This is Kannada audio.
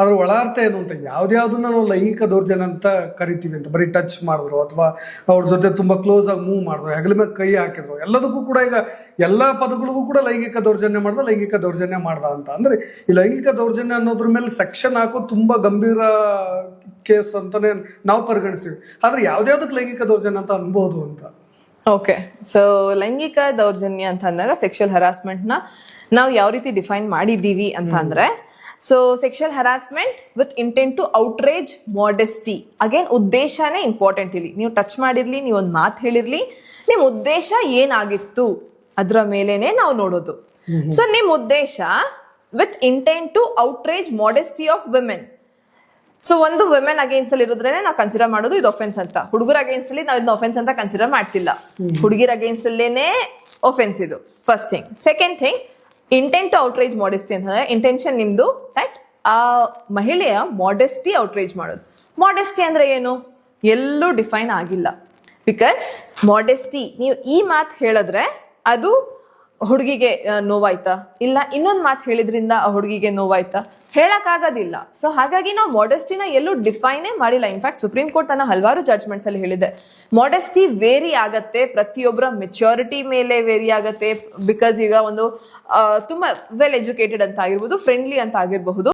ಅದ್ರ ಒಳಾರ್ಥ ಏನು ಅಂತ ಯಾವ್ದ್ಯಾವ್ದನ್ನ ನಾವು ಲೈಂಗಿಕ ದೌರ್ಜನ್ಯ ಅಂತ ಕರಿತೀವಿ ಅಂತ ಬರೀ ಟಚ್ ಮಾಡಿದ್ರು ಅಥವಾ ಅವ್ರ ಜೊತೆ ತುಂಬಾ ಕ್ಲೋಸ್ ಆಗಿ ಮೂವ್ ಮಾಡಿದ್ರು ಹೆಗಲ ಮೇಲೆ ಕೈ ಹಾಕಿದ್ರು ಎಲ್ಲದಕ್ಕೂ ಕೂಡ ಈಗ ಎಲ್ಲಾ ಪದಗಳಿಗೂ ಕೂಡ ಲೈಂಗಿಕ ದೌರ್ಜನ್ಯ ಮಾಡ್ದ ಲೈಂಗಿಕ ದೌರ್ಜನ್ಯ ಮಾಡ್ದ ಅಂತ. ಅಂದ್ರೆ ಈ ಲೈಂಗಿಕ ದೌರ್ಜನ್ಯ ಅನ್ನೋದ್ರ ಮೇಲೆ ಸೆಕ್ಷನ್ ಹಾಕೋ ತುಂಬಾ ಗಂಭೀರ ಕೇಸ್ ಅಂತಾನೆ ನಾವು ಪರಿಗಣಿಸ್ತೀವಿ. ಆದ್ರೆ ಯಾವ್ದ್ಯಾವ್ದಕ್ಕೆ ಲೈಂಗಿಕ ದೌರ್ಜನ್ಯ ಅಂತ ಅನ್ಬಹುದು ಅಂತ? ಓಕೆ ಸೊ ಲೈಂಗಿಕ ದೌರ್ಜನ್ಯ ಅಂತ ಅಂದಾಗ ಸೆಕ್ಷುಯಲ್ ಹರಾಸ್ಮೆಂಟ್ನ ನಾವು ಯಾವ ರೀತಿ ಡಿಫೈನ್ ಮಾಡಿದ್ದೀವಿ ಅಂತ ಅಂದ್ರೆ so sexual harassment with intent to outrage modesty again ಉದ್ದೇಶನೇ important ಇಲ್ಲಿ. ನೀವು ಟಚ್ ಮಾಡಿರಲಿ ನೀವು ಒಂದು ಮಾತು ಹೇಳಿರಲಿ ನಿಮ್ಮ ಉದ್ದೇಶ ಏನಾಗಿತ್ತು? ಅದರ ಮೇಲೇನೆ ನಾವು ನೋಡೋದು. ಸೊ ನಿಮ್ಮ ಉದ್ದೇಶ with intent to outrage modesty of women so ಒಂದು ವಿಮೆನ್ ಅಗೇನ್ಸ್ಟ್ ಅಲ್ಲಿ ಇರೋದ್ರೇನೆ ನಾವು ಕನ್ಸಿಡರ್ ಮಾಡೋದು ಇದು ಒಫೆನ್ಸ್ ಅಂತ. ಹುಡುಗರ ಅಗೇನ್ಸ್ಟ್ ಅಲ್ಲಿ ನಾವು ಇದನ್ನ ಒಫೆನ್ಸ್ ಅಂತ ಕನ್ಸಿಡರ್ ಮಾಡ್ತಿಲ್ಲ. ಹುಡುಗಿರ ಅಗೇನ್ಸ್ಟ್ ಅಲ್ಲೇನೆ ಒಫೆನ್ಸ್ ಇದು. First thing second thing intent to outrage modesty ಅಂತಂದ್ರೆ ಇಂಟೆನ್ಷನ್ ನಿಮ್ದು ದಟ್ ಆ ಮಹಿಳೆಯ ಮಾಡೆಸ್ಟಿ ಔಟ್ರೇಜ್ ಮಾಡೋದು. ಮಾಡೆಸ್ಟಿ ಅಂದ್ರೆ ಏನು? ಎಲ್ಲೂ ಡಿಫೈನ್ ಆಗಿಲ್ಲ. ಬಿಕಾಸ್ ಮಾಡೆಸ್ಟಿ ನೀವು ಈ ಮಾತು ಹೇಳಿದ್ರೆ ಅದು ಹುಡುಗಿಗೆ ನೋವಾಯ್ತಾ? ಇಲ್ಲ, ಇನ್ನೊಂದು ಮಾತು ಹೇಳಿದ್ರಿಂದ ಆ ಹುಡುಗಿಗೆ ನೋವಾಯ್ತಾ? ಹೇಳಕ್ಕಾಗೋದಿಲ್ಲ. ಸೊ ಹಾಗಾಗಿ ನಾವು ಮಾಡೆಸ್ಟಿನ ಎಲ್ಲೂ ಡಿಫೈನೇ ಮಾಡಿಲ್ಲ. ಇನ್ಫ್ಯಾಕ್ಟ್ ಸುಪ್ರೀಂ ಕೋರ್ಟ್ ತನ್ನ ಹಲವಾರು ಜಡ್ಜ್ಮೆಂಟ್ಸ್ ಅಲ್ಲಿ ಹೇಳಿದೆ. ಮಾಡೆಸ್ಟಿ ವೇರಿ ಆಗತ್ತೆ ಪ್ರತಿಯೊಬ್ಬರ ಮೆಚ್ಯೂರಿಟಿ ಮೇಲೆ ವೇರಿ ಆಗತ್ತೆ ಬಿಕಾಸ್ ಈಗ ಒಂದು ತುಂಬಾ ವೆಲ್ ಎಜುಕೇಟೆಡ್ ಅಂತ ಆಗಿರ್ಬೋದು ಫ್ರೆಂಡ್ಲಿ ಅಂತ ಆಗಿರಬಹುದು.